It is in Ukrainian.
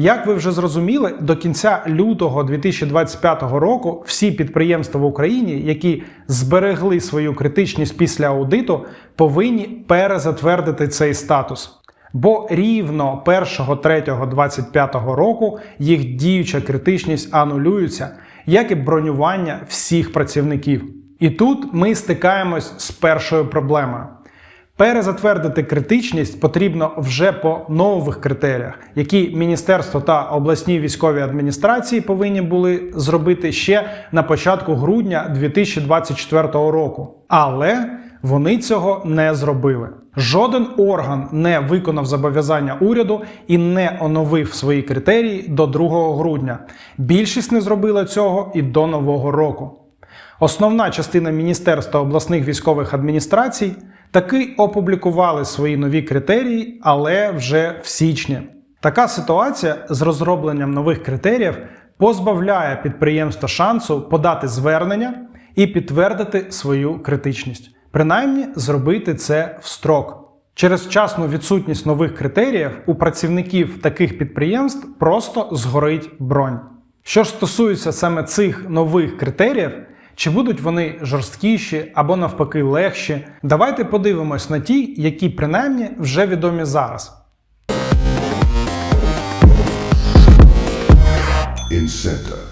Як ви вже зрозуміли, до кінця лютого 2025 року всі підприємства в Україні, які зберегли свою критичність після аудиту, повинні перезатвердити цей статус. Бо рівно 1.3.25 року їх діюча критичність анулюється, як і бронювання всіх працівників. І тут ми стикаємось з першою проблемою. Перезатвердити критичність потрібно вже по нових критеріях, які міністерство та обласні військові адміністрації повинні були зробити ще на початку грудня 2024 року. Але вони цього не зробили. Жоден орган не виконав зобов'язання уряду і не оновив свої критерії до 2 грудня. Більшість не зробила цього і до нового року. Основна частина міністерства обласних військових адміністрацій таки опублікували свої нові критерії, але вже в січні. Така ситуація з розробленням нових критеріїв позбавляє підприємства шансу подати звернення і підтвердити свою критичність, принаймні зробити це в строк. Через вчасну відсутність нових критеріїв у працівників таких підприємств просто згорить бронь. Що ж стосується саме цих нових критеріїв, чи будуть вони жорсткіші або навпаки легші, давайте подивимось на ті, які принаймні вже відомі зараз. Incenta.